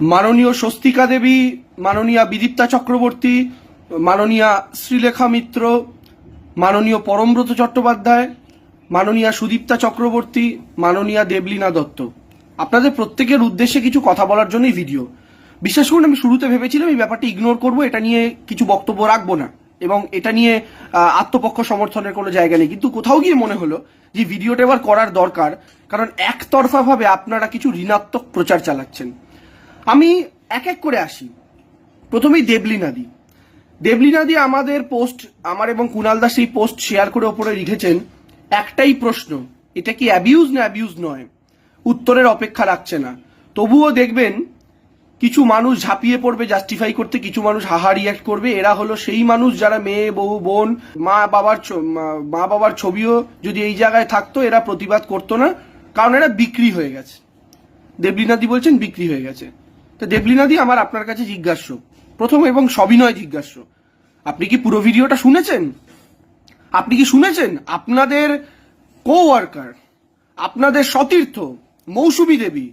মাননীয় স্বস্তিকা দেবী, মাননীয়া বিদীপ্তা চক্রবর্তী, মাননীয়া শ্রীলেখা মিত্র, মাননীয় পরমব্রত চট্টোপাধ্যায়, মাননীয়া সুদীপ্তা চক্রবর্তী, মাননীয়া দেবলীনা দত্ত। আপনাদের প্রত্যেকের উদ্দেশ্যে কিছু কথা বলার জন্যই ভিডিও বিশ্বাস করুন আমি শুরুতে ভেবেছিলাম এই ব্যাপারটা ইগনোর করব, এটা নিয়ে কিছু বক্তব্য রাখব না, এবং এটা নিয়ে আত্মপক্ষ সমর্থনের কোনো জায়গা নেই। কিন্তু কোথাও গিয়ে মনে হলো যে ভিডিওটা এবার করার দরকার, কারণ একতরফা ভাবে আপনারা কিছু ঋণাত্মক প্রচার চালাচ্ছেন। আমি এক এক করে আসি। প্রথমেই দেবলীনাদি দেবলীনাদি আমাদের পোস্ট আমার এবং কুণাল দাস এই পোস্ট শেয়ার করে ওপরে লিখেছেন একটাই প্রশ্ন, এটা কি অ্যাবিউজ না অ্যাবিউজ নয়? উত্তরের অপেক্ষা রাখছে না। তবুও দেখবেন, কিছু মানুষ ঝাঁপিয়ে পড়বে জাস্টিফাই করতে, কিছু মানুষ হাহা রিয়াক্ট করবে। এরা হলো সেই মানুষ যারা মেয়ে, বউ, বোন, মা বাবার মা- বাবার ছবিও যদি এই জায়গায় থাকতো, এরা প্রতিবাদ করতো না, কারণ এরা বিক্রি হয়ে গেছে। দেবলীনাদি বলছেন বিক্রি হয়ে গেছে। তো দেবলীনাদি আমার আপনার কাছে জিজ্ঞাস্য। প্রথম এবং সবিনয় জিজ্ঞাস্য। আপনি কি পুরো ভিডিওটা শুনেছেন? আপনি কি শুনেছেন? আপনাদের কো ওয়ার্কার আপনাদের সতীর্থ, মৌসুমী দেবী,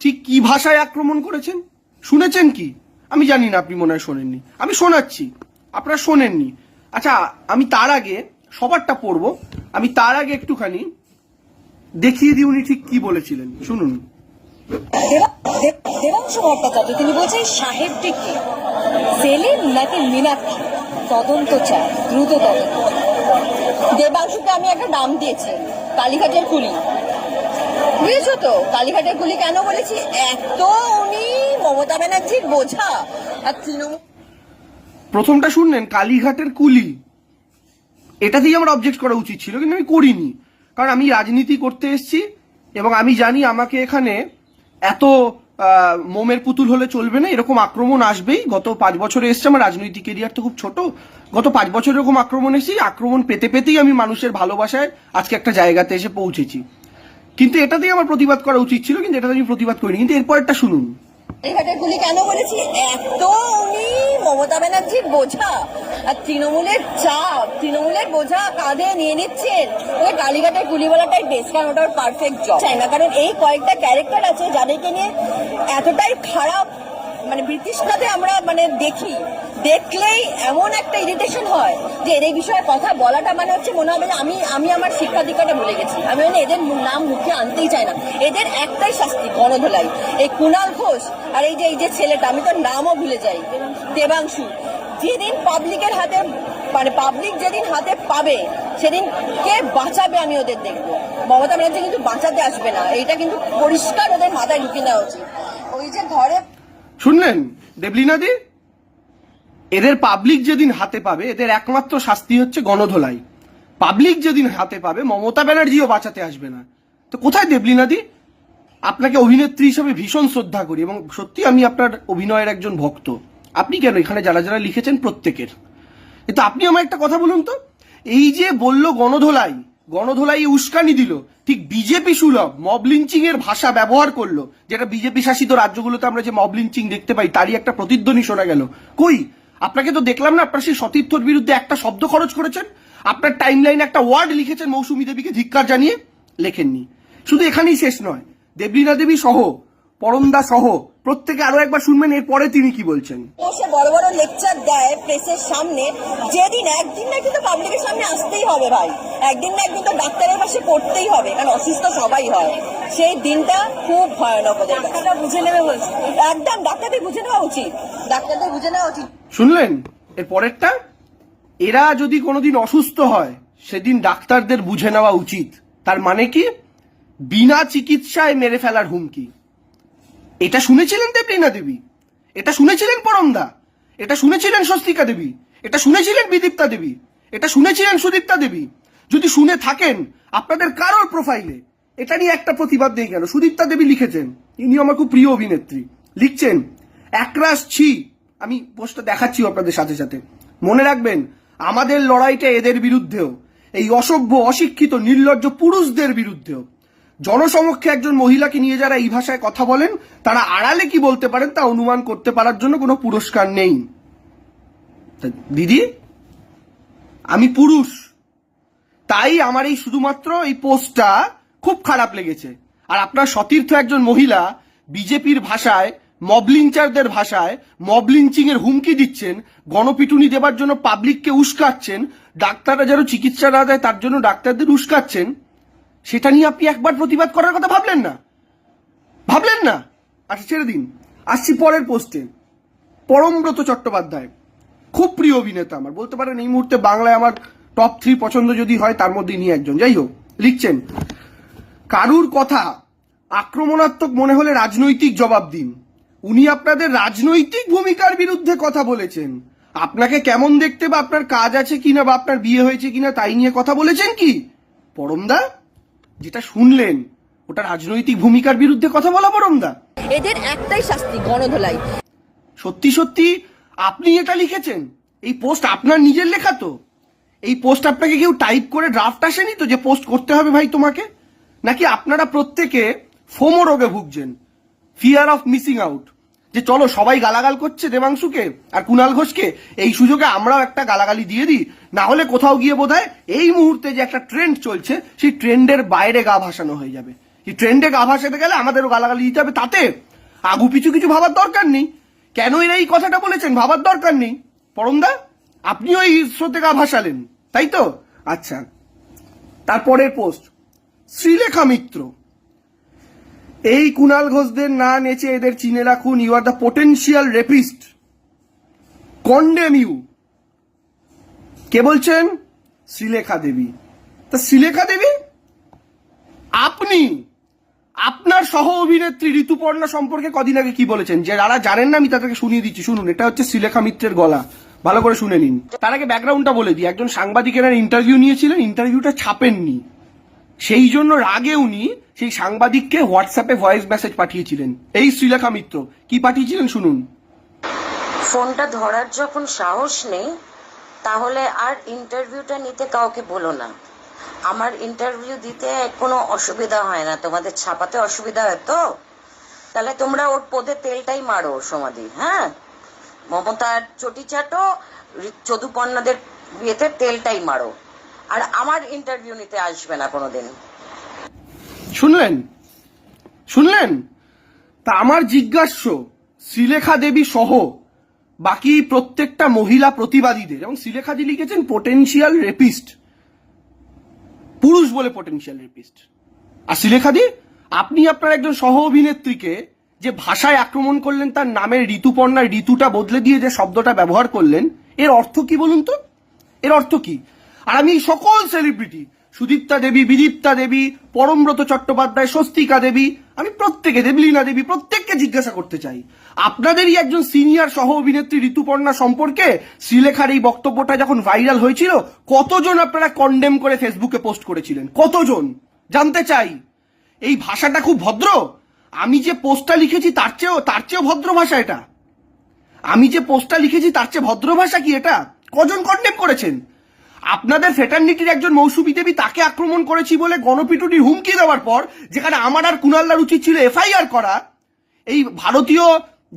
ঠিক কি ভাষায় আক্রমণ করেছেন? শুনেছেন কি? আমি জানি না, আপনি মনে হয় শোনেননি। আমি শোনাচ্ছি। আপনারা শোনেননি। আচ্ছা আমি তার আগে সবারটা পড়ব। আমি তার আগে একটুখানি দেখিয়ে দিই উনি ঠিক কি বলেছিলেন। শুনুন। দেবাংশু ভট্টাচার্য তিনি বলছেন, সাহেবটি কি? সেলিম নাকি মীনাক্ষী? তদন্ত চায় দ্রুত তদন্ত। দেবাংশুকে আমি একটা নাম দিয়েছি, কালীঘাটের কুলি। বুঝেছ তো? কালীঘাটের কুলি কেন বলেছি? এত উনি মমতা ব্যানার্জির বোঝা। আর তৃণমূল প্রথমটা শুনলেন, কালীঘাটের কুলি। এটাতেই আমার অবজেক্ট করা উচিত ছিল, কিন্তু আমি করিনি। কারণ আমি রাজনীতি করতে এসেছি, এবং আমি জানি আমাকে এখানে এত মোমের পুতুল হলে চলবে না? এরকম আক্রমণ আসবেই। গত পাঁচ বছরে এসছে আমার রাজনৈতিক এরিয়ার তো খুব ছোট। গত পাঁচ বছর এরকম আক্রমণ এসেছি আক্রমণ পেতে পেতেই আমি মানুষের ভালোবাসায় আজকে একটা জায়গাতে এসে পৌঁছেছি। কিন্তু এটাতেই আমার প্রতিবাদ করা উচিত ছিল, কিন্তু এটাতে আমি প্রতিবাদ করিনি। কিন্তু এরপর একটা শুনুন। গুলি কেন বলেছি এত উনি মমতা ব্যানার্জির বোঝা আর তৃণমূলের চাপ, তৃণমূলের বোঝা কাঁধে নিয়ে নিচ্ছেন। ওই কালীঘাটের বলাটাই বেস্ট কারণ ওটার পারফেক্ট জব চাই না কারণ এই কয়েকটা ক্যারেক্টার আছে যাদেরকে নিয়ে এতটাই খারাপ মানে ব্রিটিশটাতে আমরা মানে দেখি, দেখলেই এমন একটা ইরিটেশন হয় যে এর এই বিষয়ে কথা বলাটা মানে হচ্ছে মনে হবে যে আমি আমি আমার শিক্ষা দীক্ষাটা ভুলে গেছি। আমি মানে এদের নাম মুখে আনতেই চাই না। এদের একটাই শাস্তি, গণধোলাই। এই কুণাল ঘোষ আর এই যে এই যে ছেলেটা, আমি তো নামও ভুলে যাই। দেবাংশু। যেদিন পাবলিকের হাতে মানে পাবলিক যেদিন হাতে পাবে, সেদিন কে বাঁচাবে আমি ওদের দেখব। মমতা ব্যানার্জি কিন্তু বাঁচাতে আসবে না। এইটা কিন্তু পরিষ্কার ওদের মাথায় ঢুকিয়ে দেওয়া উচিত। ওই যে ঘরে শুনলেন? দেবলীনাদি এদের পাবলিক যেদিন হাতে পাবে, এদের একমাত্র শাস্তি হচ্ছে গণধোলাই। পাবলিক যেদিন হাতে পাবে, মমতা ব্যানার্জিও বাঁচাতে আসবে না। তো কোথায় দেবলীনাদি আপনাকে অভিনেত্রী হিসেবে ভীষণ শ্রদ্ধা করি এবং সত্যি আমি আপনার অভিনয়ের একজন ভক্ত। আপনি কেন? এখানে যারা যারা লিখেছেন প্রত্যেকের। কিন্তু আপনি আমার একটা কথা বলুন তো? এই যে বলল গণধোলাই গণধোলাই উস্কানি দিল। ঠিক বিজেপি সুলভ মব লিঞ্চিং এর ভাষা ব্যবহার করল। যেটা বিজেপি শাসিত রাজ্যগুলোতে আমরা যে মব লিঞ্চিং দেখতে পাই, তারই একটা প্রতিধ্বনি শোনা গেল। কই? আপনাকে তো দেখলাম না, আপনার সেই সতীর্থর বিরুদ্ধে একটা শব্দ খরচ করেছেন? আপনার টাইম লাইনে একটা ওয়ার্ড লিখেছেন মৌসুমী দেবীকে ধিক্কার জানিয়ে, লেখেননি। শুধু এখানেই শেষ নয়, দেবলীনা দেবী সহ পরমদা সহ প্রত্যেকে আরও একবার শুনবেন এরপরে তিনি কি বলছেন? বসে বড় বড় লেকচার দেয় প্রেসের সামনে। যেদিন একদিন না কিন্তু পাবলিকের সামনে আসতেই হবে ভাই। একদিন না একদিন তো ডাক্তারের পাশে পড়তেই হবে কারণ অসুস্থ সবাই হয়। সেই দিনটা খুব ভয়ানক ডাক্তাররা বুঝে নেবে বলছে। একদম ডাক্তারদের বুঝে নেওয়া উচিত। ডাক্তারদের বুঝে নেওয়া উচিত। শুনলেন? এর পরেরটা? এরা যদি কোনোদিন অসুস্থ হয় সেদিন ডাক্তারদের বুঝে নেওয়া উচিত। তার মানে কি? বিনা চিকিৎসায় মেরে ফেলার হুমকি। এটা শুনেছিলেন দেবলীনা দেবী? এটা শুনেছিলেন পরমদা? এটা শুনেছিলেন স্বস্তিকা দেবী? এটা শুনেছিলেন বিদীপ্তা দেবী? এটা শুনেছিলেন সুদীপ্তা দেবী? যদি শুনে থাকেন আপনাদের কারোর প্রোফাইলে এটা নিয়ে একটা প্রতিবাদ নেই কেন? সুদীপ্তা দেবী লিখেছেন। ইনি আমার খুব প্রিয় অভিনেত্রী। লিখছেন, একরাশ ছি। আমি পোস্টটা দেখাচ্ছি আপনাদের সাথে সাথে। মনে রাখবেন, আমাদের লড়াইটা এদের বিরুদ্ধেও। এই অসভ্য, অশিক্ষিত, নির্লজ্জ পুরুষদের বিরুদ্ধেও। জনসমক্ষে একজন মহিলাকে নিয়ে যারা এই ভাষায় কথা বলেন, তারা আড়ালে কি বলতে পারেন তা অনুমান করতে পারার জন্য কোনো পুরস্কার নেই। দিদি, আমি পুরুষ, তাই আমার এই শুধুমাত্র এই পোস্টটা খুব খারাপ লেগেছে। আর আপনার সতীর্থ একজন মহিলা বিজেপির ভাষায় মবলিঞ্চারদের ভাষায় মবলিঞ্চিং এর হুমকি দিচ্ছেন, গণপিটুনি দেবার জন্য পাবলিককে উস্কাচ্ছেন, ডাক্তাররা যেন চিকিৎসা না দেয় তার জন্য ডাক্তারদের উস্কাচ্ছেন। সেটা নিয়ে আপনি একবার প্রতিবাদ করার কথা ভাবলেন না। ভাবলেন না? আচ্ছা ছেড়ে দিন। আসছি পরের পোস্টে। পরমব্রত চট্টোপাধ্যায়। খুব প্রিয় অভিনেতা আমার। বলতে পারেন এই মুহূর্তে বাংলায় আমার টপ থ্রি পছন্দ যদি হয়, তার মধ্যে নিয়ে একজন। যাই হোক, লিখছেন, কারুর কথা আক্রমণাত্মক মনে হলে রাজনৈতিক জবাব দিন। উনি আপনাদের রাজনৈতিক ভূমিকার বিরুদ্ধে কথা বলেছেন। আপনাকে কেমন দেখতে বা আপনার কাজ আছে কিনা বা আপনার বিয়ে হয়েছে কিনা তাই নিয়ে কথা বলেছেন কি? পরমদা যেটা শুনলেন ওটা রাজনৈতিক ভূমিকার বিরুদ্ধে কথা বলা পরমদা এদের একটাই শাস্তি গণধোলাই। সত্যি সত্যি আপনি এটা লিখেছেন? এই পোস্ট আপনার নিজের লেখা তো? এই পোস্ট আপনাকে কেউ টাইপ করে ড্রাফট আসেনি তো যে পোস্ট করতে হবে ভাই তোমাকে? নাকি আপনারা প্রত্যেকে ফোমো রোগে ভুগছেন? ফিয়ার অফ মিসিং আউট যে চলো সবাই গালাগাল করছে দেবাংশুকে আর কুণাল ঘোষকে, এই সুযোগে আমরাও একটা গালাগালি দিয়ে দিই। না হলে কোথাও গিয়ে বোধহয় এই মুহূর্তে যে একটা ট্রেন্ড চলছে, সেই ট্রেন্ডের বাইরে গা ভাসানো হয়ে যাবে। এই ট্রেন্ডে গা ভাসাতে গেলে আমাদেরও গালাগালি দিতে হবে তাতে। আগু পিছু কিছু ভাবার দরকার নেই। কেন এরা এই কথাটা বলেছেন? ভাবার দরকার নেই। পরমদা, আপনিও এই স্রোতে গা ভাসালেন, তাই তো? আচ্ছা তারপরের পোস্ট শ্রীলেখা মিত্র। এই কুণাল ঘোষদের না নেচে এদের চিনে রাখুন you are the potential rapist condemn you কে বলছেন? শ্রীলেখা দেবী। তা শ্রীলেখা দেবী? আপনি, আপনার সহ অভিনেত্রী ঋতুপর্ণা সম্পর্কে কদিন আগে কি বলেছেন? যে যারা জানেন না, আমি তাদেরকে শুনিয়ে দিচ্ছি। শুনুন, এটা হচ্ছে শ্রীলেখা মিত্রের গলা। ভালো করে শুনে নিন। তার আগে ব্যাকগ্রাউন্ডটা বলে দিই। একজন সাংবাদিকেরা ইন্টারভিউ নিয়েছিলেন ইন্টারভিউটা ছাপেননি। সেই জন্য রাগে উনি সেই সাংবাদিককে হোয়াটসঅ্যাপে ভয়েস মেসেজ পাঠিয়েছিলেন। এই শ্রীলেখা মিত্র, কি পাঠিয়েছিলেন শুনুন। ফোনটা ধরার যখন সাহস নেই, তাহলে আর ইন্টারভিউটা নিতে কাউকে বলো না। আমার ইন্টারভিউ দিতে কোনো অসুবিধা হয় না, তোমাদের ছাপাতে অসুবিধা হয় তো? তাহলে তোমরা ওর পদে তেলটাই মারো, সমাধি হ্যাঁ? মমতার চটি চাটো রি- চদুপর্ণাদের বিয়েতে তেলটাই মারো। আর আমার ইন্টারভিউ নিতে আসবে না কোনোদিন। শুনলেন? শুনলেন? তা আমার জিজ্ঞাস্য, শ্রীলেখা দেবী সহ বাকি প্রত্যেকটা মহিলা প্রতিবাদীদের, এবং শ্রীলেখাদি লিখেছেন পোটেনশিয়াল রেপিস্ট পুরুষ বলে পোটেনশিয়াল রেপিস্ট আর শ্রীলেখাদি আপনি আপনার একজন সহ অভিনেত্রীকে যে ভাষায় আক্রমণ করলেন, তার নামের ঋতুপর্ণার ঋতুটা বদলে দিয়ে যে শব্দটা ব্যবহার করলেন, এর অর্থ কি বলুন তো? এর অর্থ কি? আর আমি সকল সেলিব্রিটি সুদীপ্তা দেবী, বিদীপ্তা দেবী, পরমব্রত চট্টোপাধ্যায়, স্বস্তিকা দেবী, আমি প্রত্যেকে দেবলীনা দেবী, প্রত্যেককে জিজ্ঞাসা করতে চাই। আপনাদেরই একজন সিনিয়র সহ অভিনেত্রী ঋতুপর্ণা সম্পর্কে শ্রীলেখার এই বক্তব্যটা যখন ভাইরাল হয়েছিল, কতজন আপনারা কন্ডেম করে ফেসবুকে পোস্ট করেছিলেন? কতজন? জানতে চাই। এই ভাষাটা খুব ভদ্র। আমি যে পোস্টটা লিখেছি তার চেয়েও তার চেয়েও ভদ্র ভাষা এটা। আমি যে পোস্টটা লিখেছি তার চেয়ে ভদ্র ভাষা কি এটা? কজন কন্ডেম করেছেন? আপনাদের ফেটার্নিটির একজন মৌসুমী দেবী তাকে আক্রমণ করেছি বলে গণপিটুটির হুমকি দেওয়ার পর, যেখানে আমার আর কুনাল্লার উচিত ছিল এফআইআর করা, এই ভারতীয়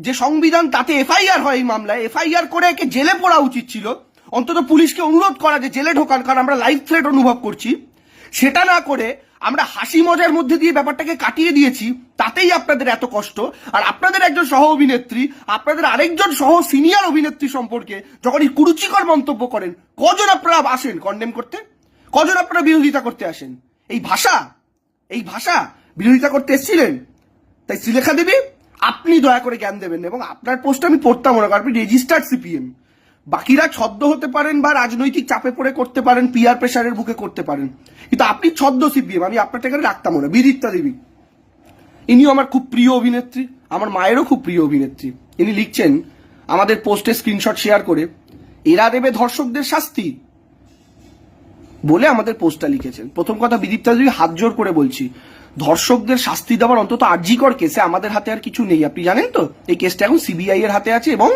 যে সংবিধান তাতে এফআইআর হয় এই মামলায়, এফআইআর করে একে জেলে পড়া উচিত ছিল। অন্তত পুলিশকে অনুরোধ করা যে জেলে ঢোকান, কারণ আমরা লাইফ থ্রেট অনুভব করছি। সেটা না করে আমরা হাসি মজার মধ্যে দিয়ে ব্যাপারটাকে কাটিয়ে দিয়েছি, তাতেই আপনাদের এত কষ্ট। আর আপনাদের একজন সহ অভিনেত্রী, আপনাদের আরেকজন সহ সিনিয়র অভিনেত্রী সম্পর্কে যখন এই কুরুচিকর মন্তব্য করেন, কজন আপনারা আসেন কন্ডেম করতে? কজন আপনারা বিরোধিতা করতে আসেন? এই ভাষা এই ভাষা বিরোধিতা করতে এসেছিলেন? তাই শ্রীলেখা দেবী, আপনি দয়া করে জ্ঞান দেবেন এবং আপনার পোস্ট আমি পড়তাম মনে করি, আপনি রেজিস্টার্ড সিপিএম বাকিরা ছদ্ম হতে পারেন বা রাজনৈতিক চাপে পড়ে করতে পারেন পিয়ার প্রেশারের বুকে করতে পারেন। কিন্তু আপনি ছদ্ম সিপিএম, আমি আপনার এখানে রাখতাম না বিদিত্তা দেবী। ইনিও আমার খুব প্রিয় অভিনেত্রী, আমার মায়েরও খুব প্রিয় অভিনেত্রী। ইনি লিখছেন, আমাদের পোস্টে স্ক্রিনশট শেয়ার করে, এরা দেবে ধর্ষকদের শাস্তি। বলে আমাদের পোস্টটা লিখেছেন। প্রথম কথা বিদীপ্তা দেবী, হাত জোর করে বলছি ধর্ষকদের শাস্তি দেওয়ার অন্তত আর্জিকর কেসে আমাদের হাতে আর কিছু নেই। আপনি জানেন তো? এই কেসটা এখন সিবিআই এর হাতে আছে এবং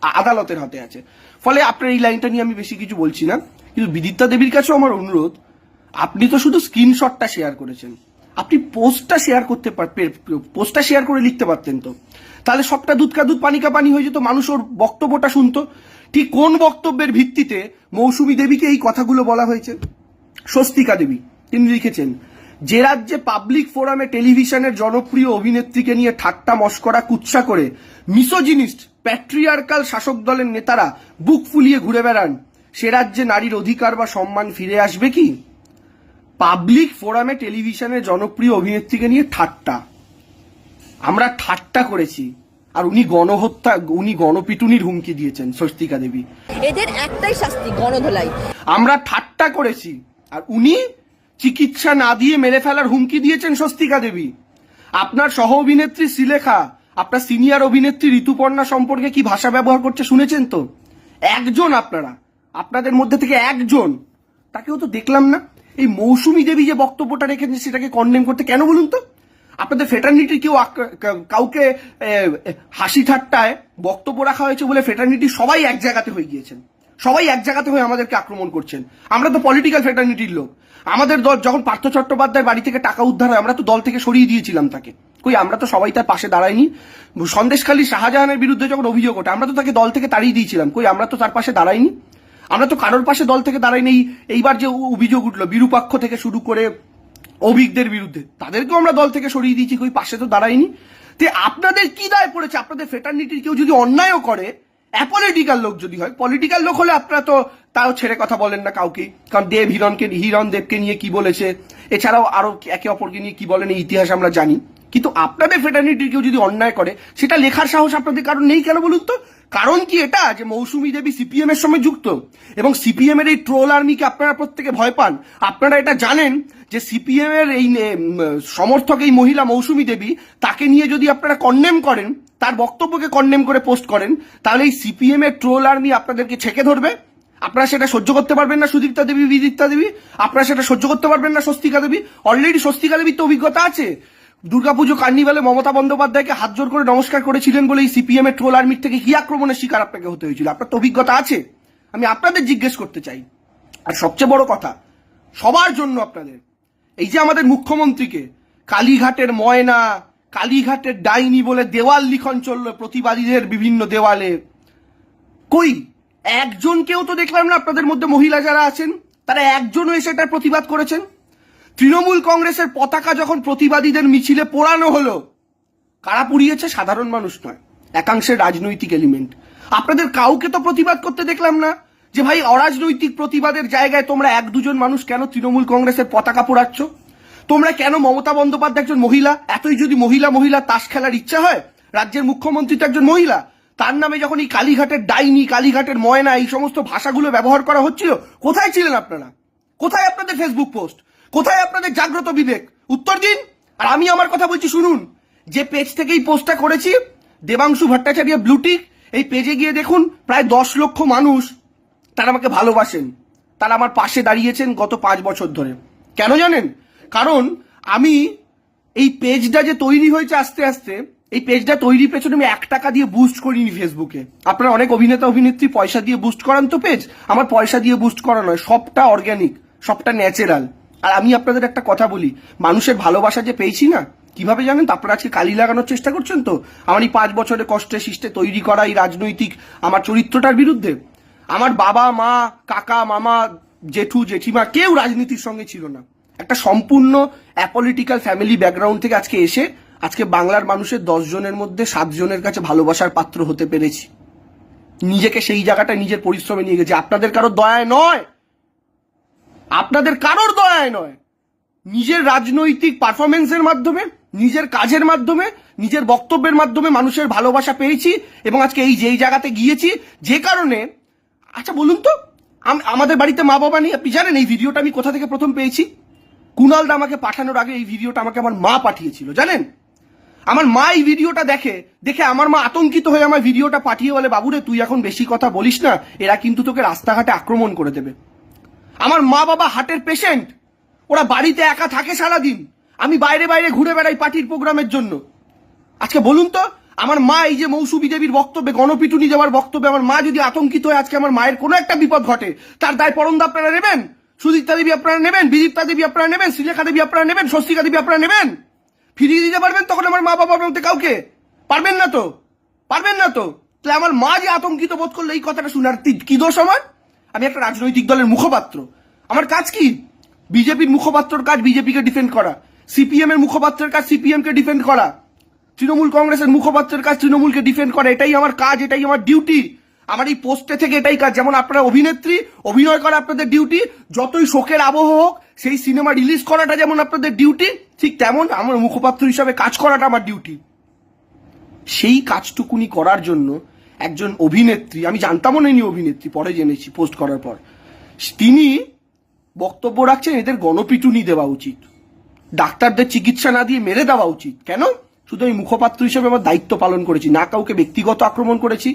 আদালতের হাতে আছে। ফলে আপনার এই লাইনটা নিয়ে আমি বেশি কিছু বলছি না। কিন্তু বিদিত্তা দেবীর কাছেও আমার অনুরোধ, আপনি তো শুধু স্ক্রিনশটটা শেয়ার করেছেন। আপনি পোস্টটা শেয়ার করতে পোস্টটা শেয়ার করে লিখতে পারতেন তো। তাহলে সবটা দুধ কা দুধ পানি কা পানি হয়ে যেত, মানুষ ওর বক্তব্যটা শুনতো। ঠিক কোন বক্তব্যের ভিত্তিতে মৌসুমী দেবীকে এই কথাগুলো বলা হয়েছে? স্বস্তিকা দেবী, তিনি লিখেছেন যে রাজ্যে পাবলিক ফোরামে টেলিভিশনের জনপ্রিয় অভিনেত্রীকে নিয়ে ঠাট্টা মস্করা কুৎসা করে মিসোজিনিস্ট প্যাট্রিয়ার্কাল শাসক দলের নেতারা বুক ফুলিয়ে ঘুরে বেড়ান। সে রাজ্যে নারীর অধিকার বা সম্মান ফিরে আসবে কি? পাবলিক ফোরামে টেলিভিশনের জনপ্রিয় অভিনেত্রীকে নিয়ে ঠাট্টা। আমরা ঠাট্টা করেছি। আর উনি গণহত্যা উনি গণপিটুনির হুমকি দিয়েছেন স্বস্তিকা দেবী। এদের একটাই শাস্তি গণধোলাই। আমরা ঠাট্টা করেছি। আর উনি চিকিৎসা না দিয়ে মেরে ফেলার হুমকি দিয়েছেন স্বস্তিকা দেবী। আপনার সহ অভিনেত্রী শ্রীলেখা, আপনার সিনিয়র অভিনেত্রী ঋতুপর্ণা সম্পর্কে কি ভাষা ব্যবহার করছে শুনেছেন তো? একজন আপনারা, আপনাদের মধ্যে থেকে একজন। তাকেও তো দেখলাম না। এই মৌসুমী দেবী যে বক্তব্যটা রেখেছেন সেটাকে কন্ডেম করতে কেন বলুন তো? আপনাদের ফেটার্নিটি কেউ কাউকে হাসি ঠাট্টায় বক্তব্য রাখা হয়েছে বলে ফেটার্নিটি সবাই এক জায়গাতে হয়ে গিয়েছেন। সবাই এক জায়গাতে হয়ে আমাদেরকে আক্রমণ করছেন। আমরা তো পলিটিক্যাল ফেটার্নিটির লোক। আমাদের দল যখন পার্থ চট্টোপাধ্যায় বাড়ি থেকে টাকা উদ্ধার হয়, আমরা তো দল থেকে সরিয়ে দিয়েছিলাম তাকে। কই, আমরা তো সবাই তার পাশে দাঁড়াইনি সন্দেশখালী শাহজাহানের বিরুদ্ধে যখন অভিযোগ ওঠে, আমরা তো তাকে দল থেকে তাড়িয়ে দিয়েছিলাম। কই, আমরা তো তার পাশে দাঁড়াইনি। আমরা তো কারোর পাশে দল থেকে দাঁড়াইনি। এইবার যে অভিযোগ উঠল, বিরূপাক্ষ থেকে শুরু করে অভিজ্ঞদের বিরুদ্ধে, তাদেরকেও আমরা দল থেকে সরিয়ে দিয়েছি। কই, পাশে তো দাঁড়াইনি। তে আপনাদের কি দায় পড়েছে? আপনাদের ফেটার্নিটির কেউ যদি অন্যায়ও করে অ্যাপলিটিক্যাল লোক যদি হয় পলিটিক্যাল লোক হলে আপনারা তো তাও ছেড়ে কথা বলেন না কাউকে। কারণ দেব হিরণকে, হিরণ দেবকে নিয়ে কি বলেছে? এছাড়াও আরও একে অপরকে নিয়ে কি বলেন, এই ইতিহাস আমরা জানি। কিন্তু আপনাদের ফেটার্নিটির কেউ যদি অন্যায় করে, সেটা লেখার সাহস আপনাদের কারণ নেই কেন বলুন তো? কারণ কি এটা? যে মৌসুমী দেবী সিপিএম এর সঙ্গে যুক্ত। এবং সিপিএম এর এই ট্রোল আর্মিকে আপনারা প্রত্যেকে ভয় পান। আপনারা এটা জানেন যে সিপিএম এর এই সমর্থক এই মহিলা মৌসুমী দেবী, তাকে নিয়ে যদি আপনারা কন্ডেম করেন তার বক্তব্যকে কন্ডেম করে পোস্ট করেন, তাহলে এই সিপিএম এর ট্রোল আর্মি আপনাদেরকে ছেকে ধরবে? আপনারা সেটা সহ্য করতে পারবেন না, সুদীপ্তা দেবী, বিদিপ্তা দেবী। আপনারা সেটা সহ্য করতে পারবেন না, স্বস্তিকা দেবী। অলরেডি স্বস্তিকা দেবীর তো অভিজ্ঞতা আছে। দুর্গাপুজো, কার্নিভালে মমতা বন্দ্যোপাধ্যায়কে হাত জোর করে নমস্কার করেছিলেন বলে এই সিপিএম এর ট্রোল আর্মির থেকে কি আক্রমণের শিকার আপনাকে হতে হয়েছিল। আপনার তো অভিজ্ঞতা আছে। আমি আপনাদের জিজ্ঞেস করতে চাই। আর সবচেয়ে বড় কথা, সবার জন্য আপনাদের, এই যে আমাদের মুখ্যমন্ত্রীকে, কালীঘাটের ময়না কালীঘাটের ডাইনি বলে দেওয়াল লিখন চলল প্রতিবাদীদের বিভিন্ন দেওয়ালে। কই? একজনকেও তো দেখলাম না, আপনাদের মধ্যে মহিলা যারা আছেন, তারা একজনও এসে এটার প্রতিবাদ করেছেন? তৃণমূল কংগ্রেসের পতাকা যখন প্রতিবাদীদের মিছিলে পোড়ানো হলো, কারা পুড়িয়েছে? সাধারণ মানুষ নয় একাংশের রাজনৈতিক এলিমেন্ট আপনাদের কাউকে তো প্রতিবাদ করতে দেখলাম না যে, ভাই, অরাজনৈতিক প্রতিবাদের জায়গায় তোমরা এক দুজন মানুষ কেন তৃণমূল কংগ্রেসের পতাকা পোড়াচ্ছ? তোমরা কেন মমতা বন্দ্যোপাধ্যায় একজন মহিলা? এতই যদি মহিলা মহিলা তাস খেলার ইচ্ছা হয়, রাজ্যের মুখ্যমন্ত্রী তো একজন মহিলা, তার নামে যখন এই কালীঘাটের ডাইনি, কালীঘাটের ময়না, এই সমস্ত ভাষাগুলো ব্যবহার করা হচ্ছিল, কোথায় ছিলেন আপনারা? কোথায় আপনাদের ফেসবুক পোস্ট কোথায় আপনাদের জাগ্রত বিবেক? উত্তর দিন। আর আমি আমার কথা বলছি, শুনুন। যে পেজ থেকে এই পোস্টটা করেছি, দেবাংশু ভট্টাচার্য ব্লুটিক এই পেজে গিয়ে দেখুন, প্রায় দশ লক্ষ মানুষ তারা আমাকে ভালোবাসেন। তারা আমার পাশে দাঁড়িয়েছেন গত পাঁচ বছর ধরে। কেন জানেন? কারণ আমি এই পেজটা যে তৈরি হয়েছে আস্তে আস্তে, এই পেজটা তৈরির পেছনে আমি এক টাকা দিয়ে বুস্ট করিনি ফেসবুকে আপনারা অনেক অভিনেতা, অভিনেত্রী পয়সা দিয়ে বুস্ট করান তো পেজ আমার পয়সা দিয়ে বুস্ট করা নয়, সবটা অর্গ্যানিক সবটা ন্যাচারাল আর আমি আপনাদের একটা কথা বলি, মানুষের ভালোবাসা যে পেয়েছি না, কীভাবে জানেন? তো আপনারা আজকে কালি লাগানোর চেষ্টা করছেন তো? আমার এই পাঁচ বছরের কষ্টে সৃষ্টে তৈরি করা এই রাজনৈতিক, আমার চরিত্রটার বিরুদ্ধে। আমার বাবা, মা, কাকা, মামা, জেঠু, জেঠিমা, কেউ রাজনীতির সঙ্গে ছিল না। একটা সম্পূর্ণ অ্যাপলিটিক্যাল ফ্যামিলি ব্যাকগ্রাউন্ড থেকে আজকে এসে আজকে বাংলার মানুষের দশ জনের মধ্যে সাত জনের কাছে ভালোবাসার পাত্র হতে পেরেছি। নিজেকে সেই জায়গাটা নিজের পরিশ্রমে নিয়ে গেছি। আপনাদের কারোর দয়ায় নয়। আপনাদের কারোর দয়ায় নয়। নিজের রাজনৈতিক পারফরমেন্সের মাধ্যমে, নিজের কাজের মাধ্যমে, নিজের বক্তব্যের মাধ্যমে মানুষের ভালোবাসা পেয়েছি এবং আজকে এই যেই জায়গাতে গিয়েছি, যে কারণে আচ্ছা বলুন তো, আম- আমাদের বাড়িতে মা বাবা নেই, আপনি জানেন এই ভিডিওটা আমি কোথা থেকে প্রথম পেয়েছি? কুনাল দা আমাকে পাঠানোর আগে এই ভিডিওটা আমাকে আমার মা পাঠিয়েছিল, জানেন? আমার মা এই ভিডিওটা দেখে দেখে আমার মা আতঙ্কিত হয়ে আমার ভিডিওটা পাঠিয়ে বলে, বাবুরে, তুই এখন বেশি কথা বলিস না, এরা কিন্তু তোকে রাস্তাঘাটে আক্রমণ করে দেবে। আমার মা বাবা হার্টের পেশেন্ট, ওরা বাড়িতে একা থাকে সারাদিন, আমি বাইরে বাইরে ঘুরে বেড়াই পার্টির প্রোগ্রামের জন্য। আজকে বলুন তো, আমার মা এই যে মৌসুমী দেবীর বক্তব্যে, গণপিটুনি যাওয়ার বক্তব্যে, আমার মা যদি আতঙ্কিত হয়ে আজকে আমার মায়ের কোনো একটা বিপদ ঘটে, তার দায় পরন্দা আপনারা নেবেন? সুদীপ্তা দেবী আপনারা নেবেন, বিদীপ্তা দেবী আপনারা নেবেন, শ্রীলেখা দেবী আপনারা নেবেন স্বস্তিকা দেবী আপনারা নেবেন। ফিরিয়ে দিতে পারবেন তখন আমার মা বাবার মধ্যে কাউকে? পারবেন না তো? পারবেন না তো? তাহলে আমার মা যে আতঙ্কিত বোধ করল এই কথাটা শোনার কি দোষ আমার? আমি একটা রাজনৈতিক দলের মুখপাত্র। আমার কাজ কি? বিজেপির মুখপাত্রর কাজ বিজেপিকে ডিফেন্ড করা। সিপিএম এর মুখপাত্রের কাজ সিপিএম কে ডিফেন্ড করা। তৃণমূল কংগ্রেসের মুখপাত্রের কাজ তৃণমূলকে ডিফেন্ড করা। এটাই আমার কাজ, এটাই আমার ডিউটি আমার এই পোস্টে থেকে এটাই কাজ। যেমন আপনারা অভিনেত্রী, অভিনয় করা আপনাদের ডিউটি যতই শোকের আবহ হোক, সেই সিনেমা রিলিজ করাটা যেমন আপনাদের ডিউটি ঠিক তেমন আমার মুখপাত্র হিসাবে কাজ করাটা আমার ডিউটি সেই কাজটুকুনি করার জন্য একজন অভিনেত্রী, আমি জানতামও না অভিনেত্রী, পরে জেনেছি পোস্ট করার পর, তিনি বক্তব্য রাখছেন, এদের গণপিটুনি দেওয়া উচিত। ডাক্তারদের চিকিৎসা না দিয়ে মেরে দেওয়া উচিত। কেন? শুধু আমি মুখপাত্র হিসেবে আমার দায়িত্ব পালন করেছি, না কাউকে ব্যক্তিগত আক্রমণ করেছি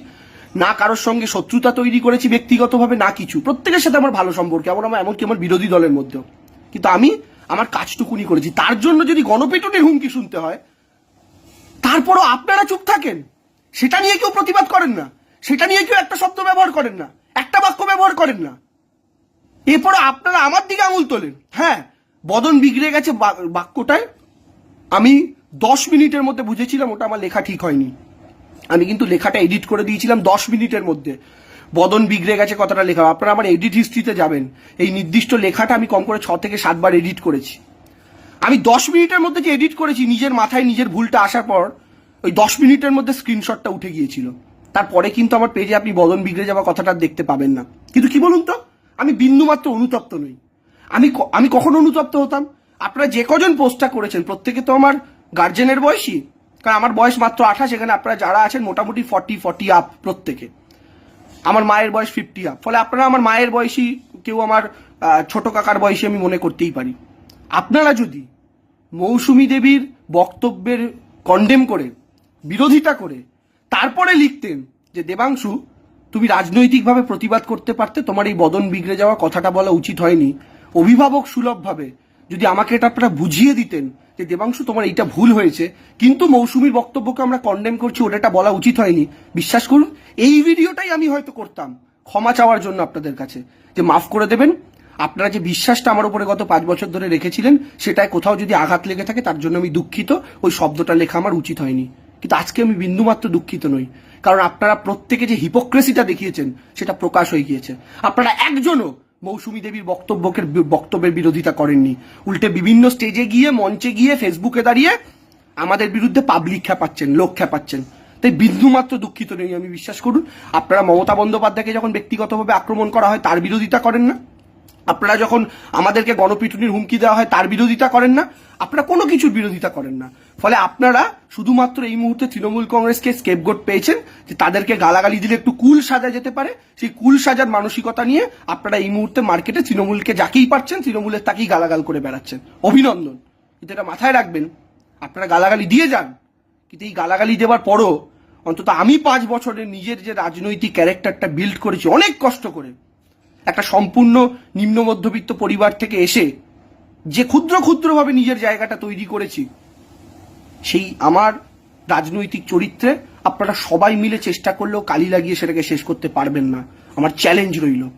না কারোর সঙ্গে শত্রুতা তৈরি করেছি ব্যক্তিগতভাবে, না কিছু। প্রত্যেকের সাথে আমার ভালো সম্পর্ক, এমন আমার, এমনকি আমার বিরোধী দলের মধ্যেও। কিন্তু আমি আমার কাজটুকুনি করেছি। তার জন্য যদি গণপিটুনির হুমকি শুনতে হয়, তারপরও আপনারা চুপ থাকেন। সেটা নিয়ে কেউ প্রতিবাদ করেন না। সেটা নিয়ে কেউ একটা শব্দ ব্যবহার করেন না। একটা বাক্য ব্যবহার করেন না। এরপরে আপনারা আমার দিকে আঙুল তোলেন। হ্যাঁ বদন বিগড়ে গেছে বাক্যটায়। আমি দশ মিনিটের মধ্যে বুঝেছিলাম, ওটা আমার লেখা ঠিক হয়নি। আমি কিন্তু লেখাটা এডিট করে দিয়েছিলাম দশ মিনিটের মধ্যে। বদন বিগড়ে গেছে কথাটা লেখা। আপনারা আমার এডিট হিস্ট্রিতে যাবেন। এই নির্দিষ্ট লেখাটা আমি কম করে ছ থেকে সাতবার এডিট করেছি। আমি দশ মিনিটের মধ্যে যে এডিট করেছি, নিজের মাথায় নিজের ভুলটা আসার পর, ওই দশ মিনিটের মধ্যে স্ক্রিনশটটা উঠে গিয়েছিল। তারপরে কিন্তু আমার পেজে আপনি বদন বিগড়ে যাওয়া কথাটা দেখতে পাবেন না। কিন্তু কি বলুন তো? আমি বিন্দুমাত্র অনুতপ্ত নই। আমি আমি কখন অনুতপ্ত হতাম? আপনারা যে কজন পোস্টটা করেছেন, প্রত্যেকে তো আমার গার্জেনের বয়সী? কারণ আমার বয়স মাত্র আঠাশ, এখানে আপনারা যারা আছেন মোটামুটি ফর্টি ফর্টি আপ প্রত্যেকে। আমার মায়ের বয়স ফিফটি আপ ফলে আপনারা আমার মায়ের বয়সী, কেউ আমার ছোট কাকার বয়সী আমি মনে করতেই পারি। আপনারা যদি মৌসুমী দেবীর বক্তব্যের কন্ডেম করে, বিরোধিতা করে, তারপরে লিখতেন যে, দেবাংশু, তুমি রাজনৈতিকভাবে প্রতিবাদ করতে পারতে, তোমার এই বদন বিগড়ে যাওয়া কথাটা বলা উচিত হয়নি। অভিভাবক সুলভভাবে যদি আমাকে এটা আপনারা বুঝিয়ে দিতেন যে দেবাংশু তোমার এইটা ভুল হয়েছে, কিন্তু মৌসুমীর বক্তব্যকে আমরা কন্ডেম করছি, ওটা বলা উচিত হয়নি। বিশ্বাস করুন, এই ভিডিওটাই আমি হয়তো করতাম, ক্ষমা চাওয়ার জন্য আপনাদের কাছে। যে মাফ করে দেবেন, আপনারা যে বিশ্বাসটা আমার উপরে গত পাঁচ বছর ধরে রেখেছিলেন, সেটায় কোথাও যদি আঘাত লেগে থাকে, তার জন্য আমি দুঃখিত, ওই শব্দটা লেখা আমার উচিত হয়নি। কিন্তু আজকে আমি বিন্দুমাত্র দুঃখিত নই। কারণ আপনারা প্রত্যেকে যে হিপোক্রেসিটা দেখিয়েছেন, সেটা প্রকাশ হয়ে গিয়েছে। আপনারা একজনও মৌসুমী দেবীর বক্তব্যকে বক্তব্যের বিরোধিতা করেননি। উল্টে বিভিন্ন স্টেজে গিয়ে, মঞ্চে গিয়ে, ফেসবুকে দাঁড়িয়ে আমাদের বিরুদ্ধে পাবলিক খ্যাপাচ্ছেন, লোক পাচ্ছেন তাই বিন্দুমাত্র দুঃখিত নেই, আমি বিশ্বাস করুন। আপনারা মমতা বন্দ্যোপাধ্যায়কে যখন ব্যক্তিগতভাবে আক্রমণ করা হয়, তার বিরোধিতা করেন না। আপনারা যখন আমাদেরকে গণপিটুনির হুমকি দেওয়া হয়, তার বিরোধিতা করেন না। আপনারা কোনো কিছুর বিরোধিতা করেন না। ফলে আপনারা শুধুমাত্র এই মুহূর্তে তৃণমূল কংগ্রেসকে স্কেপগোট পেয়েছেন যে তাদেরকে গালাগালি দিলে একটু কুল সাজা যেতে পারে। সেই কুল সাজার মানসিকতা নিয়ে আপনারা এই মুহূর্তে মার্কেটে তৃণমূলকে যাকেই পারছেন, তৃণমূলের তাকেই গালাগাল করে বেড়াচ্ছেন। অভিনন্দন। কিন্তু এটা মাথায় রাখবেন, আপনারা গালাগালি দিয়ে যান। কিন্তু এই গালাগালি দেওয়ার পরও অন্তত আমি পাঁচ বছরের নিজের যে রাজনৈতিক ক্যারেক্টারটা বিল্ড করেছি, অনেক কষ্ট করে একটা সম্পূর্ণ নিম্ন মধ্যবিত্ত পরিবার থেকে এসে যে ক্ষুদ্র ক্ষুদ্রভাবে নিজের জায়গাটা তৈরি করেছি, সেই আমার রাজনৈতিক চরিত্রে আপনারা সবাই মিলে চেষ্টা করলেও কালি লাগিয়ে সেটাকে শেষ করতে পারবেন না। আমার চ্যালেঞ্জ রইল।